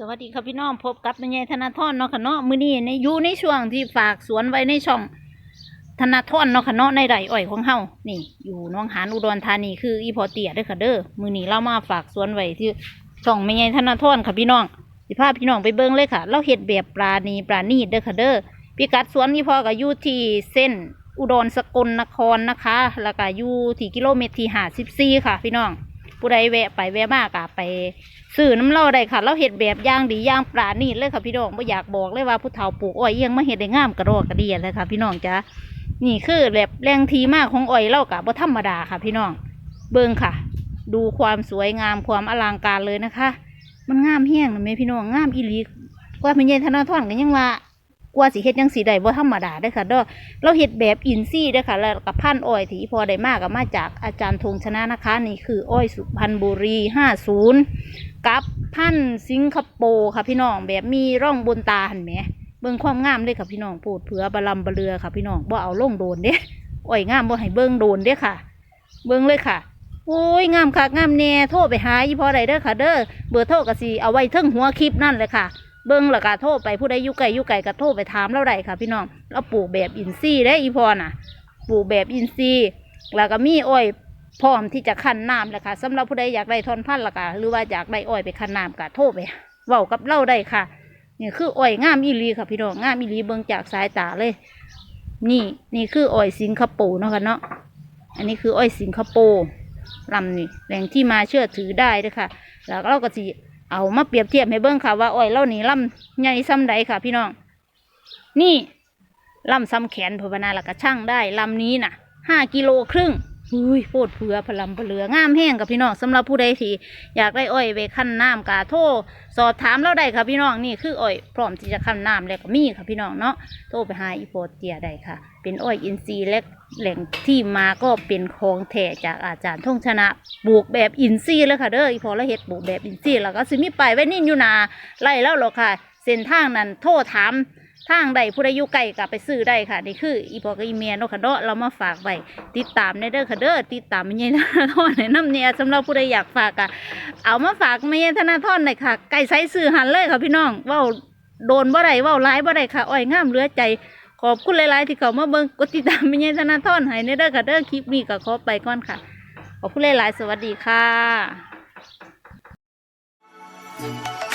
สวัสดีครับพี่น้องพบกับแม่ใหญ่ธนาธรเนาะค่ะเนาะมื้อนี้ในอยู่ในช่วงที่ฝากสวนไว้ในช่อง ธนาธรเนาะค่ะเนาะในไร่อ้อยของเฮานี่ อยู่น้องหานอุดรธานีคืออีพอเตียเด้อค่ะเด้อมื้อนี้เรามาฝากสวนไว้ที่ช่องแม่ใหญ่ธนาธรค่ะพี่น้องสิพาพี่น้องไปเบิ่งเลยค่ะ เราเฮ็ดแบบปราณีปราณีตเด้อค่ะเด้อพิกัดสวนอีพอก็อยู่ที่เส้นอุดรสกลนครนะคะ แล้วก็อยู่ที่กิโลเมตรที่54ค่ะ พี่น้อง ผู้ใดแวะไปแวะมากอะไปซื้อน้ำเล่าได้ค่ะ เราเห็ดแบบย่างดีย่างปราณีตเลยค่ะพี่น้องไม่อยากบอกเลยว่าผู้เฒ่าปลูกอ้อยเอียงมาเห็ดได้งามกระโดดกระเดียเลยค่ะ พี่น้องจ้ะนี่คือแบบแรงทีมากของอ้อยเล่ากะบ่ธรรมดาค่ะ พี่น้อง เบิ่งค่ะ ดูความสวยงามความอลังการเลยนะคะ มันงามแห้ยงนะแม่พี่น้องงามอีหลีกว่าเป็นเย็นธนาธรกันยังว่า กว่าสิเฮ็ดยังสีใดบ่ธรรมดาได้อค่ะเด้อเราเห็ดแบบอินซี่ด้ค่ะแล้วกับพันอ้อยที่พอได้มากกับมาจากอาจารย์ธงชนะนะคะ นี่คืออ้อยสุพรรณบุรีห้าศูนย์กับพันสิงคโปร์ค่ะพี่น้องแบบมีร่องบนตาหันไหมเบิ่งความงามเลยค่ะพี่น้องปูดเผือบะลำบะเรือค่ะพี่น้องบ่เอาล่งโดนเด้อ้อยงามบ่ให้เบิ่งโดนเด้ค่ะ เบิ่งเลยค่ะโอ้ยงามค่ะงามแน่โทรไปหาอีพอใดเด้อค่ะ เด้อเบอร์โทรก็สิเอาไว้เทิงหัวคลิปนั่นเลยค่ะ เบิ้งแล้วก็โทรไปผู้ใดอยู่ไกลอยู่ไกลก็โทรไปถามเราได้ค่ะ พี่น้องเราปลูกแบบอินซีได้อีพอน่ะ ปลูกแบบอินซีแล้วก็มีอ้อยพร้อมที่จะคั้นน้ำแหละค่ะสำหรับผู้ใดอยากได้ทอนพันธุ์ละค่ะหรือว่าอยากได้อ้อยไปคั้นน้ำก็โทรไปเว้ากับเราได้ค่ะนี่คืออ้อยงามอีหลีค่ะ พี่น้องงามอีหลีเบิ่งจากสายตาเลย นี่นี่คืออ้อยสิงคโปร์เนาะค่ะเนาะอันนี้คืออ้อยสิงคโปร์ลำนี่แหล่งที่มาเชื่อถือได้ด้วยค่ะ แล้วเราก็สิ เอามาเปรียบเทียบให้เบิ้งค่ะว่าอ้อยเล่านี่ลำใหญ่ซ้ำใดค่ะ พี่น้อง นี่ลำซ้ำแขนเพนวนาละกะช่างได้ลำนี้น่ะห้ากิโลครึ่ง อุ้ยโพดเผือพลัมเพลืองามแห้งกับพี่น้องสำหรับผู้ใดที่อยากได้อ้อยไปขั้นน้ำกาโทรสอบถามเราได้ค่ะพี่น้องนี่คืออ้อยพร้อมที่จะขั้นน้ำแล้วก็มีค่ะพี่น้องเนาะโทรไปหาอีโพเตียได้ค่ะ เป็นอ้อยอินทรีย์และแหล่งที่มาก็เป็นของแท้จากอาจารย์ท่งชนะปลูกแบบอินทรีย์แล้วค่ะเด้ออีพอแล้วเฮ็ดปลูกแบบอินทรีย์แล้วก็สิมีไปไว้นิ่อยู่นาไล่แล้วหรอกค่ะ เส้นทางนั้นโทรถาม ทางใดผู้ใดอยู่ไกลก็ไปซื้อได้ค่ะนี่คือ อีพอกับอีเมียเนาะค่ะเนาะเรามาฝากไว้ติดตามในเด้อค่ะเด้อติดตามไม่ใช่ธนาธรในน้ำเนี่ยสำหรับผู้ใดอยากฝากอะเอามาฝากไม่ใช่ธนาธรหน่อยค่ะ ไก่ไซซื้อหันเลยค่ะพี่น้องว่าโดนบ่ได้ว่าร้ายบ่ได้ค่ะอ้อยงามเหลือใจขอบคุณหลายๆที่เขามาเบิ่งกดติดตามไม่ใช่ธนาธรให้ในเด้อค่ะเด้อคลิปนี้ก็ขอไปก่อนค่ะขอบคุณหลายๆสวัสดีค่ะ